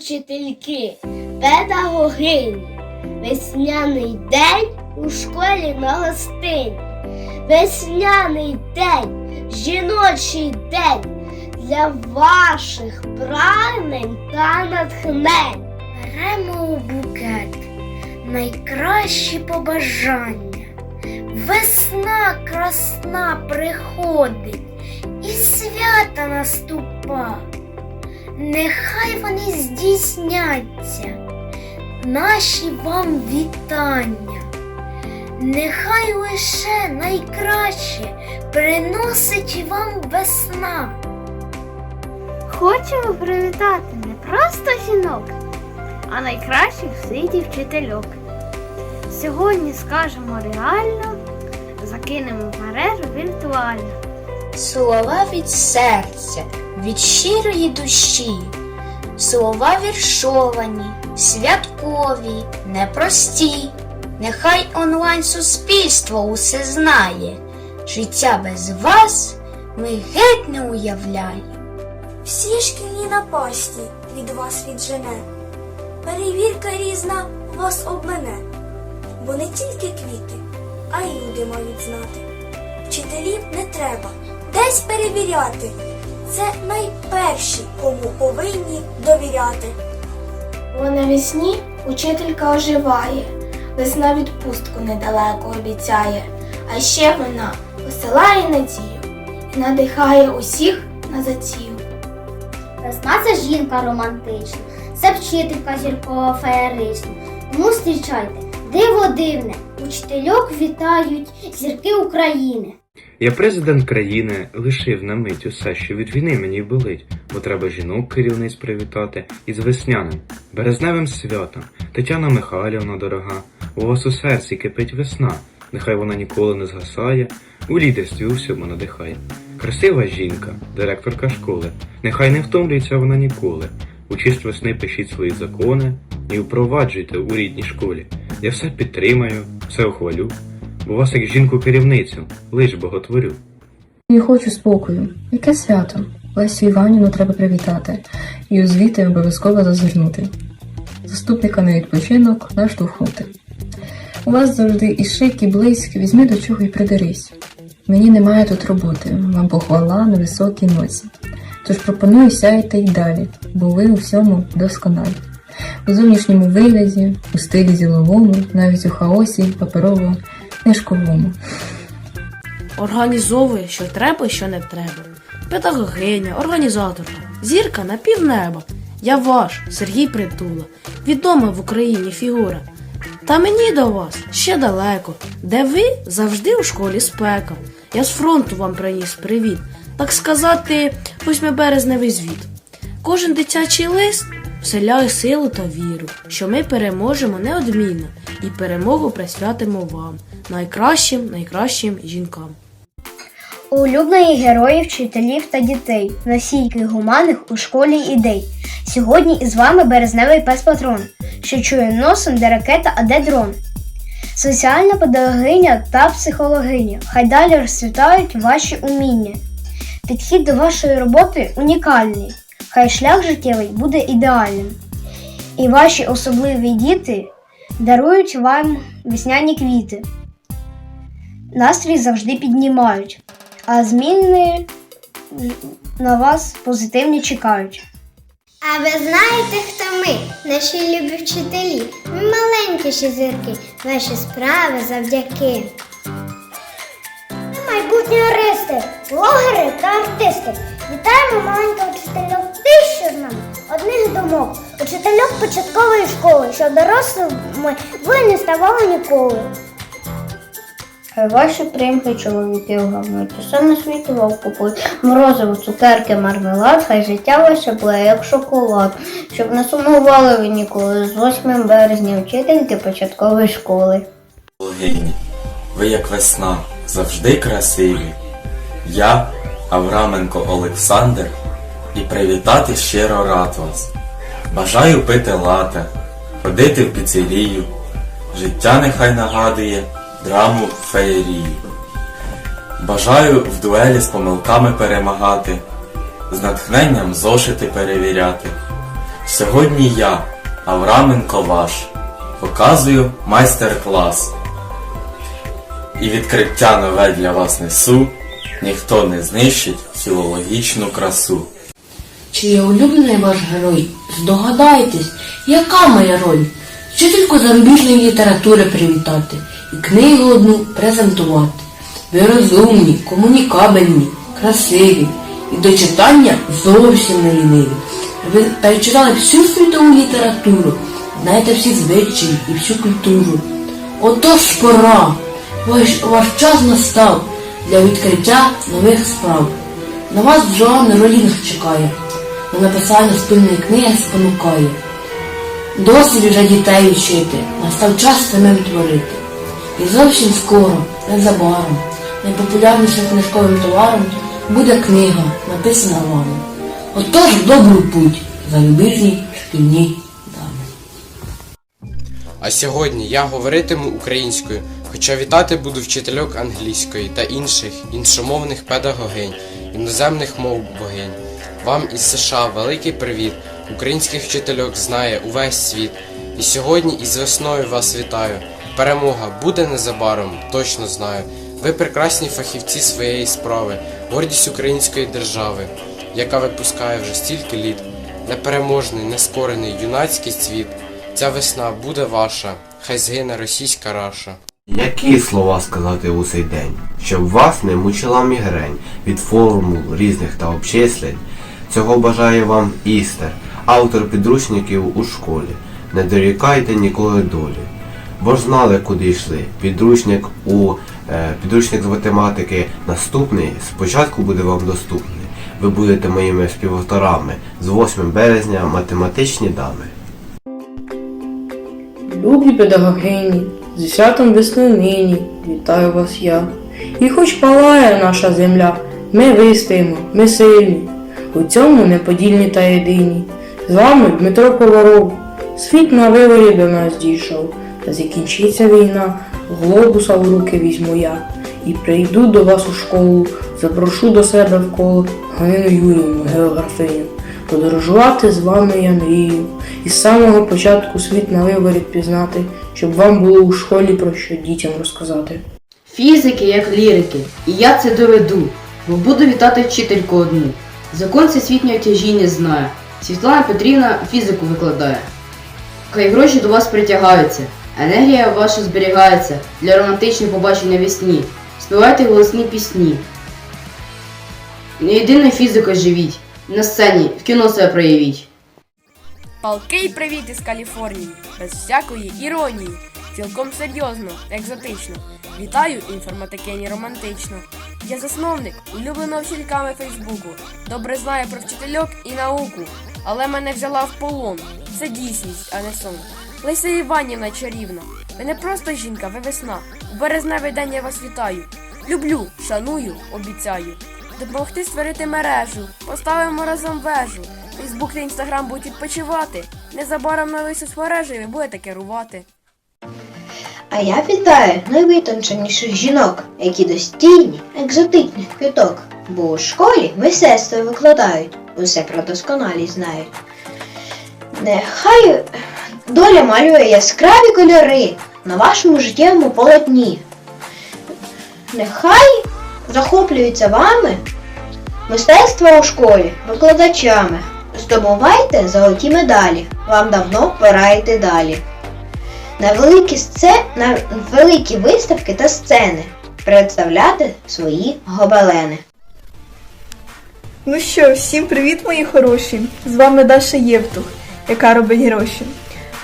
вчительки, педагогині. Весняний день у школі на гостині. Весняний день, жіночий день для ваших прагнень та натхнень. Беремо у букет найкращі побажання. Весна красна приходить і свята наступа. Нехай вони здійсняться, наші вам вітання. Нехай лише найкраще приносить вам весна. Хочемо привітати не просто жінок, а найкращих в вчительок. Сьогодні скажемо реально, закинемо в мережу віртуально. Слова від серця, від щирої душі, слова віршовані, святкові, непрості. Нехай онлайн суспільство усе знає. Життя без вас ми геть не уявляємо. Всі шкільні напасті від вас віджене. Перевірка різна вас обмене, бо не тільки квіти, а й люди мають знати. Вчителів не треба десь перевіряти. Це найперші, кому повинні довіряти. Бо навесні учителька оживає, весна відпустку недалеко обіцяє, а ще вона посилає надію і надихає усіх на затію. Весна це жінка романтична, це вчителька зіркова феєрична. Тому зустрічайте, диво дивне, учительок вітають зірки України. Я президент країни лишив на мить усе, що від війни мені болить, бо треба жінок керівниць привітати із весняним, березневим святом. Тетяна Михайлівна дорога, у вас у серці кипить весна, нехай вона ніколи не згасає, у лідерстві у всьому надихає. Красива жінка, директорка школи, нехай не втомлюється вона ніколи. Учість весни пишіть свої закони і впроваджуйте у рідній школі. Я все підтримаю, все ухвалю, бо вас як жінку-керівницю лиш боготворю. Я хочу спокою. Яке свято? Лесю Іванівну треба привітати і у звіти обов'язково зазирнути. Заступника на відпочинок наштовхнути. У вас завжди і шик, і близьк, візьми до чого і придерись. Мені немає тут роботи, вам похвала на високій ноці. Тож пропоную сяйте й далі, бо ви у всьому досконалі. У зовнішньому вигляді, у стилі зіловому, навіть у хаосі паперово книжковому. Організовує, що треба що не треба. Педагогиня, організаторка, зірка на півнеба. Я ваш, Сергій Притула, відома в Україні фігура. Та мені до вас ще далеко, де ви завжди у школі спека. Я з фронту вам приніс привіт, так сказати, 8 березневий звіт. Кожен дитячий лист вселяє силу та віру, що ми переможемо неодмінно і перемогу присвятимо вам, найкращим, найкращим жінкам. Улюблені герої вчителів та дітей, носійки гуманних у школі ідей. Сьогодні із вами березневий пес патрон, що чує носом, де ракета, а де дрон. Соціальна педагогиня та психологиня. Хай далі розцвітають ваші уміння. Підхід до вашої роботи унікальний. Хай шлях життєвий буде ідеальним. І ваші особливі діти дарують вам весняні квіти. Настрій завжди піднімають, а зміни на вас позитивні чекають. А ви знаєте, хто ми, наші любі вчителі? Ми маленькі ще зірки, наші справи завдяки. Майбутні аристи, блогери та артисти. Вітаємо з нами одних думок, початкової школи, що дорослими ви не ставали ніколи. Хай ваші примхи чоловіки вгамують, усе на світі вовк купують. Морозиво, цукерки, мармелад, хай життя ваше було як шоколад, щоб не сумували ви ніколи з 8 березня вчительки початкової школи. Богині, ви як весна, завжди красиві. Я, Авраменко Олександр, і привітати щиро рад вас. Бажаю пити лате, ходити в піцерію. Життя нехай нагадує драму феєрії. Бажаю в дуелі з помилками перемагати, з натхненням зошити перевіряти, Сьогодні я, Авраменко ваш, показую майстер-клас. І відкриття нове для вас несу, ніхто не знищить філологічну красу. Чи є улюблений ваш герой? Здогадайтесь, яка моя роль? Вчительку зарубіжної літератури привітати і книгу одну презентувати. Ви розумні, комунікабельні, красиві і до читання зовсім не ліниві. Ви перечитали всю світову літературу, знаєте всі звичаї і всю культуру. Отож пора, ваш, ваш час настав для відкриття нових справ. На вас Джоан Ролінг чекає, на написання спільної книги спонукає. Досить вже дітей вчити, настав час самим творити. І зовсім скоро, незабаром, найпопулярнішим книжковим товаром буде книга, написана вами. Отож в добру путь, зарубіжні шкільні дами. А сьогодні я говоритиму українською, хоча вітати буду вчительок англійської та інших іншомовних педагогинь, іноземних мов богинь. Вам із США великий привіт. Українських вчительок знає увесь світ. І сьогодні із весною вас вітаю. Перемога буде незабаром, точно знаю. Ви прекрасні фахівці своєї справи, гордість української держави, яка випускає вже стільки літ. Непереможний, нескорений юнацький світ. Ця весна буде ваша, хай згине російська раша. Які слова сказати у цей день, щоб вас не мучила мігрень від формул різних та обчислень? Цього бажає вам Істер, автор підручників у школі. Не дорікайте ніколи долі. Бо ж знали, куди йшли. Підручник у е, підручник з математики наступний спочатку буде вам доступний. Ви будете моїми співавторами з 8 березня математичні дами. Любі педагогині, зі святом весни нині, вітаю вас я. І хоч палає наша земля, ми вистоїмо, ми сильні, у цьому неподільні та єдині. З вами Дмитро Поваров, світ на виворі до нас дійшов, та закінчиться війна, глобуса в руки візьму я. І прийду до вас у школу, запрошу до себе в коло Галину Юрівну, географиню. Подорожувати з вами я мрію, і з самого початку світ на виворіт пізнати, щоб вам було у школі про що дітям розказати. Фізики як лірики, і я це доведу, бо буду вітати вчительку одну. Закон всесвітньої тяжіння знає. Світлана Петрівна фізику викладає. Хай гроші до вас притягаються, енергія ваша зберігається для романтичних побачень навесні. Співайте голосні пісні. Не єдиною фізикою живіть, на сцені, в кіно себе проявіть. Палкий привіт із Каліфорнії, без всякої іронії, цілком серйозно, екзотично. Вітаю інформатикині романтично. Я засновник улюбленого вчительками Фейсбуку. Добре знаю про вчительок і науку, але мене взяла в полон. Це дійсність, а не сон. Леся Іванівна чарівна. Ви не просто жінка, ви весна. У березневий день я вас вітаю. Люблю, шаную, обіцяю. Допомогти створити мережу, поставимо разом вежу. Фейсбук та інстаграм будуть відпочивати. Незабаром новий соцмережі ви будете керувати. А я вітаю найвитонченіших жінок, які достійні екзотичних квіток. Бо у школі мистецтво викладають, усе про досконалість знають. Нехай доля малює яскраві кольори на вашому життєвому полотні. Нехай захоплюються вами мистецтво у школі, викладачами. Здобувайте золоті медалі. Вам давно пора йти далі. На великі, сце... на великі виставки та сцени представляти свої гобелени. Ну що, всім привіт, мої хороші! З вами Даша Євтух, яка робить гроші.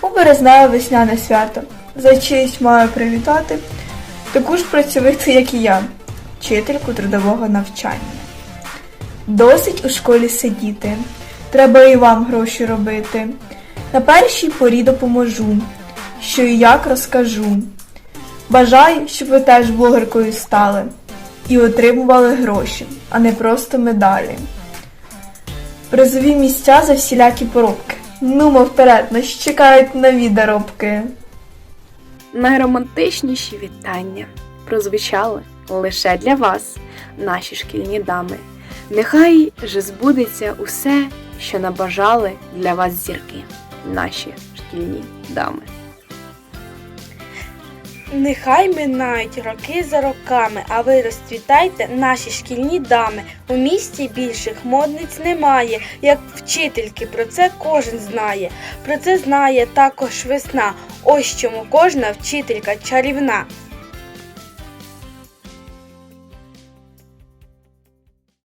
У березневе весняне свято. За честь маю привітати таку ж працьовиту, як і я, вчительку трудового навчання. Досить у школі сидіти. Треба і вам гроші робити. На першій порі допоможу, що і як розкажу. Бажаю, щоб ви теж блогеркою стали і отримували гроші, а не просто медалі. Призові місця за всілякі поробки. Нумо вперед, нас чекають нові доробки. Найромантичніші вітання прозвучали лише для вас, наші шкільні дами. Нехай же збудеться усе що набажали для вас зірки, наші шкільні дами. Нехай минають роки за роками, а ви розцвітайте, наші шкільні дами. У місті більших модниць немає, як вчительки, про це кожен знає. Про це знає також весна. Ось чому кожна вчителька чарівна.